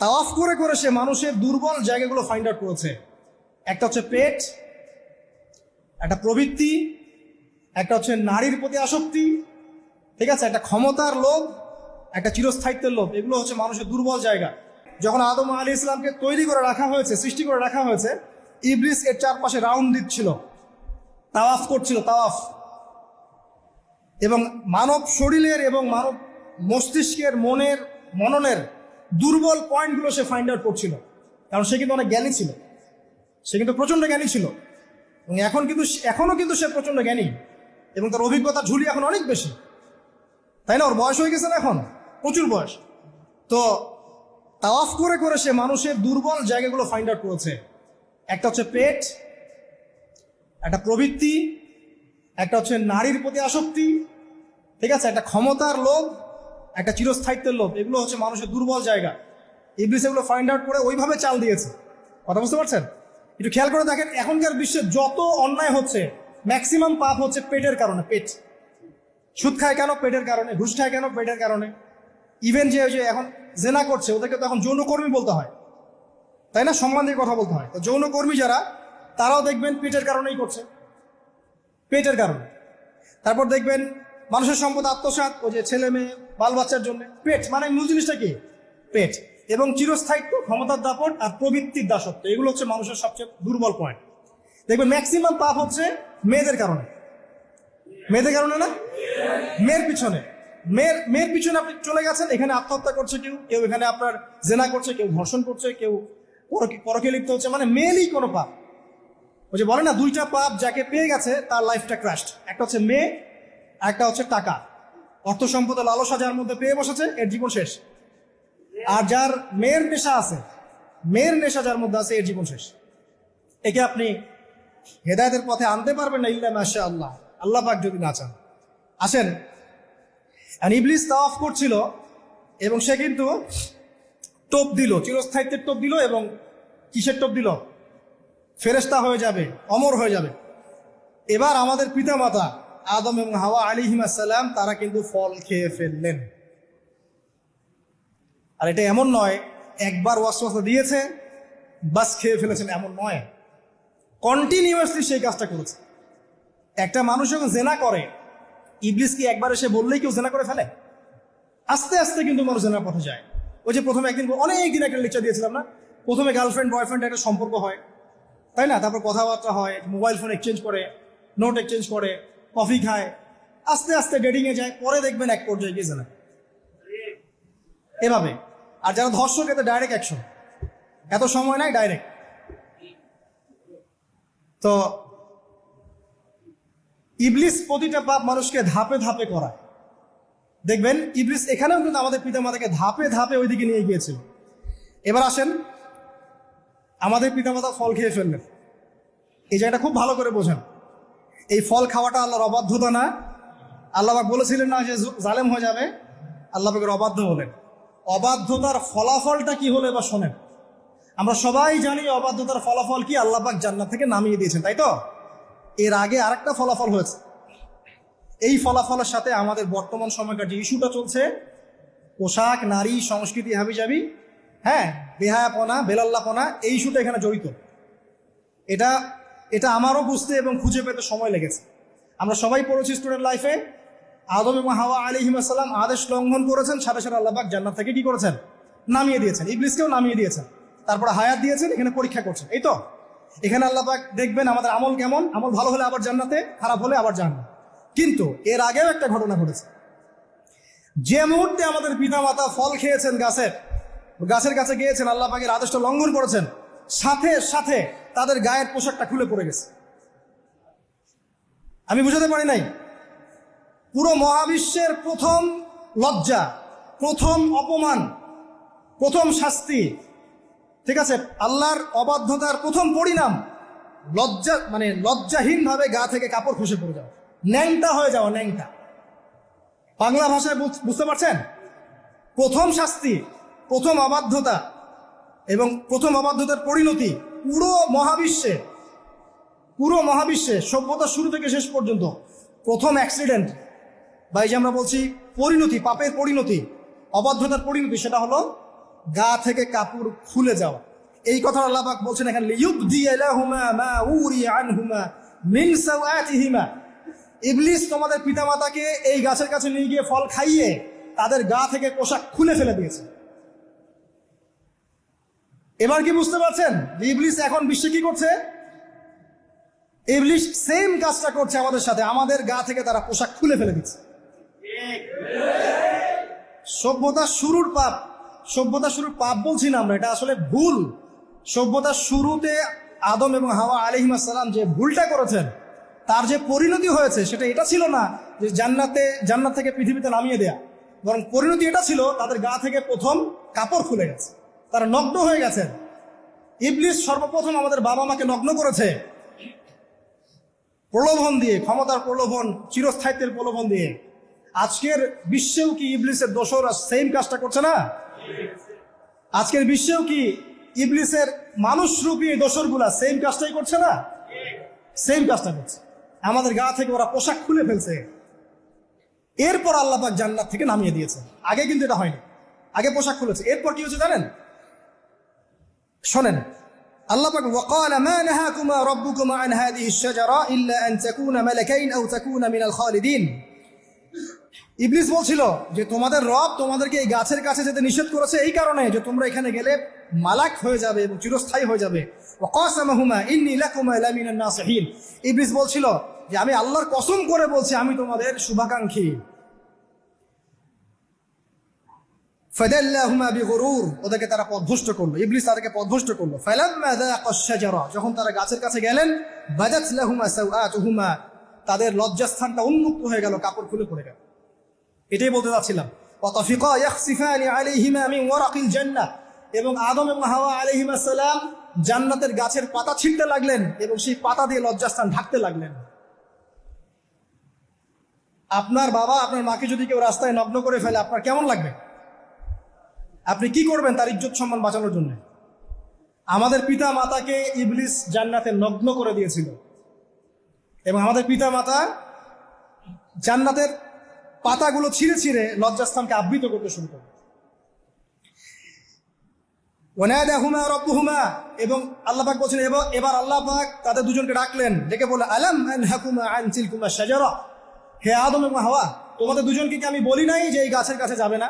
তাওয়াফ করে করে সে মানুষের দুর্বল জায়গাগুলো ফাইন্ড আউট করেছে। একটা হচ্ছে পেট, একটা প্রবৃত্তি, একটা হচ্ছে নারীর প্রতি আসক্তি, ঠিক আছে? একটা ক্ষমতার লোভ, একটা চিরস্থায়িত্বের লোভ, এগুলো হচ্ছে মানুষের দুর্বল জায়গা। যখন আদম আলী ইসলামকে তৈরি করে রাখা হয়েছে, সৃষ্টি করে রাখা হয়েছে, ইবলিস এর চারপাশে রাউন্ড দিচ্ছিল। তাওয়াফ করছিল তাওয়াফ এবং মানব শরীরের এবং মানব মস্তিষ্কের মনের মননের দুর্বল পয়েন্টগুলো সে ফাইন্ড আউট করছিল। কারণ সে কিন্তু অনেক জ্ঞানী ছিল। সে কিন্তু প্রচণ্ড জ্ঞানী ছিল। এবং এখন কিন্তু এখনও কিন্তু সে প্রচণ্ড জ্ঞানী। এবং তার অভিজ্ঞতা ঝুলি এখন অনেক বেশি। তাই না? ওর বয়স হয়ে গেছে না এখন? প্রচুর বয়স। তো তাওয়াফ করে করে সে মানুষের দুর্বল জায়গাগুলো ফাইন্ড আউট করেছে। একটা হচ্ছে পেট, একটা প্রবৃত্তি, একটা হচ্ছে নারীর প্রতি আসক্তি, ঠিক আছে? একটা ক্ষমতার লোভ একটা চিরস্থায়িত্বের লোভ, এগুলো হচ্ছে মানুষের দুর্বল জায়গা। ইবলিস এগুলো ফাইন্ড আউট করে ওইভাবে চাল দিয়েছে। কথা বুঝতে পারছেন? একটু খেয়াল করে দেখেন, এখনকার বিশ্বে যত অন্যায় হচ্ছে ম্যাক্সিমাম পাপ হচ্ছে পেটের কারণে, পেট। সুদ খায় কেন? পেটের কারণে, ঘুষ খায় কেন? পেটের কারণে। ইভেন যে যে এখন জেনা করছে, ওদেরকে তো এখন যৌনকর্মী বলতে হয়। তাই না? সম্মান দিয়ে কথা বলতে হয়। তো যৌনকর্মী যারা, তারাও দেখবেন পেটের কারণেই করছে। পেটের কারণে। তারপর দেখবেন মানুষের সম্পদ আত্মসাৎ, ওই যে ছেলে মেয়ে বাল বাচ্চার জন্য। পেট মানে মূল জিনিসটা কি? পেট। এবং চিরস্থায়িত্ব, ক্ষমতার দাপট আর প্রবৃত্তির দাসত্ব। এগুলো হচ্ছে মানুষের সবচেয়ে দুর্বল পয়েন্ট দেখবেন ম্যাক্সিমাম পাপ হচ্ছে মেয়েদের কারণে। মেয়েদের কারণে না? মেয়ের পিছনে। মেয়ের মেয়ের পিছনে আপনি চলে গেছেন, এখানে আত্মহত্যা করছে কেউ কেউ এখানে আপনার জেনা করছে, কেউ ধর্ষণ করছে, কেউ পরকে- লিপ্ত হচ্ছে মানে মেয়েরই কোনো পাপ। ওই যে বলে না, দুইটা পাপ যাকে পেয়ে গেছে, তার লাইফটা ক্রাস্ট একটা হচ্ছে মেয়ে, একটা হচ্ছে টাকা। অর্থ সম্পদ লালসা যার মধ্যে পেয়ে বসেছে, এর জীবন শেষ। আর যার মেয়ের নেশা আছে, মেয়ের নেশা যার মধ্যে আছে, এর জীবন শেষ। একে আপনি হেদায়তের পথে আনতে পারবেন না ইল্লা মাসা আল্লাহ আল্লাহ পাক যদি না চান। আসেন। ইবলিস অফ করছিল এবং সে কিন্তু টোপ দিল, চিরস্থায়িত্বের টোপ দিল এবং কিসের টোপ দিল? ফেরেস্তা হয়ে যাবে, অমর হয়ে যাবে। এবার আমাদের পিতামাতা আদম এবং হাওয়া আলী হিমাসাল্লাম তারা কিন্তু ফল খেয়ে ফেললেন। আর এটা এমন নয়, একবার ওয়াসওয়াসা দিয়েছে, বাস খেয়ে ফেলেছেন, এমন নয়। কন্টিনিউয়াসলি সেই কাজটা করেছে। একটা মানুষ যখন জেনা করে, ইবলিস কি একবার এসে বললেই কেউ জেনা করে ফেলে? আস্তে আস্তে কিন্তু মানুষ জেনার পথে যায়। ওই যে প্রথমে একদিন, অনেকদিন একটা লেকচার দিয়েছিলাম না? প্রথমে গার্লফ্রেন্ড বয়ফ্রেন্ড একটা সম্পর্ক হয়। তাই না? তারপর কথাবার্তা হয় মোবাইল ফোন এক্সচেঞ্জ করে নোট এক্সচেঞ্জ করে। কফি খায়, আস্তে আস্তে এ যায়, পরে দেখবেন এক পর্যায়ে গিয়ে জেনা এভাবে। আর যারা ধর্ষক, এতে ডাইরেক্ট অ্যাকশন এত সময় নাই ডাইরেক্ট তো ইবলিস প্রতিটা পাপ মানুষকে ধাপে ধাপে করায়। দেখবেন, ইবলিস এখানেও কিন্তু আমাদের পিতা মাতাকে ধাপে ধাপে ওইদিকে নিয়ে গিয়েছিল। এবার আসেন, আমাদের পিতামাতা ফল খেয়ে ফেললেন। এই জায়গাটা খুব ভালো করে বোঝেন। এই ফল খাওয়াটা আল্লাহর অবাধ্যতা না? আল্লাহ পাক বলেছিলেন না যে জালেম হয়ে যাবে। আল্লাহ পাকের অবাধ্য হলেন। অবাধ্যতার ফলাফলটা কি হলো এবার শোনেন। আমরা সবাই জানি অবাধ্যতার ফলাফল কি, আল্লাহ পাক জান্নাত থেকে নামিয়ে দিয়েছেন, তাই তো? এর আগে আরেকটা ফলাফল হয়েছে। এই ফলাফলের সাথে আমাদের বর্তমান সময়কার যে ইস্যুটা চলছে, পোশাক, নারী, সংস্কৃতি, হাবিজাবি হ্যাঁ বেহায়াপনা, বেলাল্লাপনা, এই ইস্যুটা এখানে জড়িত। এটা এটা আমারও বুঝতে এবং খুঁজে পেতে সময় লেগেছে। আমরা সবাই পড়েছি স্টুডেন্ট লাইফে আদম এবং হাওয়া আলী হিমাসাল্লাম আদেশ লঙ্ঘন করেছেন, সাথে সাথে আল্লাহবাক জান্নাত থেকে কি করেছেন? নামিয়ে দিয়েছেন। ইবলিসকেও নামিয়ে দিয়েছেন। তারপরে হায়াত দিয়েছেন, এখানে পরীক্ষা করছেন। এই তো? এখানে আল্লাহবাক দেখবেন আমাদের আমল কেমন? আমল ভালো হলে আবার জান্নাতে, খারাপ হলে আবার জান্নাত কিন্তু এর আগেও একটা ঘটনা ঘটেছে। যে মুহূর্তে আমাদের পিতামাতা ফল খেয়েছেন গাছের গাছের কাছে গিয়েছেন, আল্লাহ পাকের আদেশটা লঙ্ঘন করেছেন। সাথে সাথে তাদের গায়ের পোশাকটা খুলে পড়ে গেছে। আমি বুঝাতে পারি নাই। পুরো মহাবিশ্বের প্রথম লজ্জা, প্রথম অপমান, প্রথম শাস্তি, ঠিক আছে, আল্লাহর অবাধ্যতার প্রথম পরিণাম লজ্জা মানে লজ্জাহীন ভাবে গা থেকে কাপড় খসে পড়ে যাওয়া। ন্যাংটা হয়ে যাওয়া, ন্যাংটা। বাংলা ভাষায় বুঝ- বুঝতে পারছেন? প্রথম শাস্তি, প্রথম অবাধ্যতা এবং প্রথম অবাধ্যতার পরিণতি পুরো মহাবিশ্বে পুরো মহাবিশ্বে, সভ্যতা শুরু থেকে শেষ পর্যন্ত প্রথম অ্যাক্সিডেন্ট বা এই যে আমরা বলছি পরিণতি, পাপের পরিণতি, অবাধ্যতার পরিণতি, সেটা হলো গা থেকে কাপড় খুলে যাওয়া। এই কথা আল্লাহাক বলছেন এখানে ইবলিস তোমাদের পিতামাতাকে এই গাছের কাছে নিয়ে গিয়ে ফল খাইয়ে তাদের গা থেকে পোশাক খুলে ফেলে দিয়েছে। এবার কি বুঝতে পারছেন? ইবলিস এখন বিশ্বে কি করছে? ইবলিস সেম কাজটা করছে আমাদের সাথে। আমাদের গা থেকে তারা পোশাক খুলে ফেলে দিচ্ছে। সভ্যতার শুরুর পাপ। সভ্যতার শুরুর পাপ বলছি না আমরা, এটা আসলে ভুল। সভ্যতার শুরুতে আদম এবং হাওয়া আলহিমাসাল্লাম যে ভুলটা করেছেন, তার যে পরিণতি হয়েছে, সেটা এটা ছিল না যে জান্নাতে, জান্নাত থেকে পৃথিবীতে নামিয়ে দেয়া। বরং পরিণতি এটা ছিল, তাদের গা থেকে প্রথম কাপড় খুলে গেছে। তারা নগ্ন হয়ে গেছেন। ইবলিস সর্বপ্রথম আমাদের বাবা মাকে নগ্ন করেছে। প্রলোভন দিয়ে, ক্ষমতার প্রলোভন, চিরস্থায়িত্বের প্রলোভন দিয়ে। আজকের বিশ্বেও কি ইবলিসের দোষরা সেম কাজটা করছে না? আজকের বিশ্বেও কি ইবলিসের মানুষরূপী দোসরগুলা সেম কাজটাই করছে না? সেম কাজটা করছে। আমাদের গা থেকে ওরা পোশাক খুলে ফেলছে। এরপর আল্লাহ পাক জান্নাত থেকে নামিয়ে দিয়েছে। আগে কিন্তু এটা হয়নি। আগে পোশাক খুলেছে। এরপর কি হচ্ছে জানেন? শোনেন, আল্লাহ পাক ওয়াকাল মা নাহাকুমা রাব্বুকুমা আন হাদিহি আশ-শাজারা ইল্লা আন তাকুনা মালাকাইন আও তাকুনা মিনাল খালিদিন। ইবলিস বলছিল যে, তোমাদের রব তোমাদেরকে এই গাছের কাছে যেতে নিষেধ করেছে এই কারণে যে, তোমরা এখানে গেলে মালাক হয়ে যাবে এবং চিরস্থায়ী হয়ে যাবে। ওয়াকাসামাহুমা ইন্নী লাকুমা লামিনান নাসিহিন। ইবলিস বলছিল যে, আমি আল্লাহর কসম করে বলছি, আমি তোমাদের শুভাকাঙ্ক্ষী। ফাদাল্লাহুমা বিগুরুর, ওদেরকে তারা পথভ্রষ্ট করল। ইবলিস তাদেরকে পথভ্রষ্ট করল। ফালাম্মা যাqa আশ-শাজারা যখন তারা গাছের কাছে গেলেন, বাজাত লাহুমা সাওআতুহুমা তাদের লজ্জাস্থানটা উন্মুক্ত হয়ে গেল, কাপড় খুলে পড়ে গেল। এটাই বলতে চাচ্ছিলাম। ওয়াতাফিকা ইয়াখসিফানি আলাইহিমা মিন ওয়ারাকিল জান্নাহ, এবং আদম এবং হাওয়া আলাইহিমা সালাম জান্নাতের গাছের পাতা ছিঁড়তে লাগলেন, এবং সেই পাতা দিয়ে লজ্জাস্থান ঢাকতে লাগলেন। আপনার বাবা, আপনার মাকে যদি কেউ রাস্তায় নগ্ন করে ফেলে, আপনার কেমন লাগবে? আপনি কি করবেন তার ইজ্জত সম্মান বাঁচানোর জন্য? আমাদের পিতা মাতাকে ইবলিস জান্নাতে নগ্ন করে দিয়েছিল। এবং আমাদের পিতা মাতা জান্নাতের পাতাগুলো ছিঁড়ে ছিঁড়ে লজ্জাস্থানকে আবৃত করতে শুরু করে। ওনায়াদাহুমা রব্বুহুমা এবং আল্লাহ পাক বলছেন, এবার আল্লাহ পাক তাদের দুজনকে ডাকলেন। ডেকে বলে আলাম আনহাকুমা আন তিলকুমা শাজারা? হে আদম এবং হাওয়া, তোমাদের দুজনকে কি আমি বলি নাই যে এই গাছের কাছে যাবে না?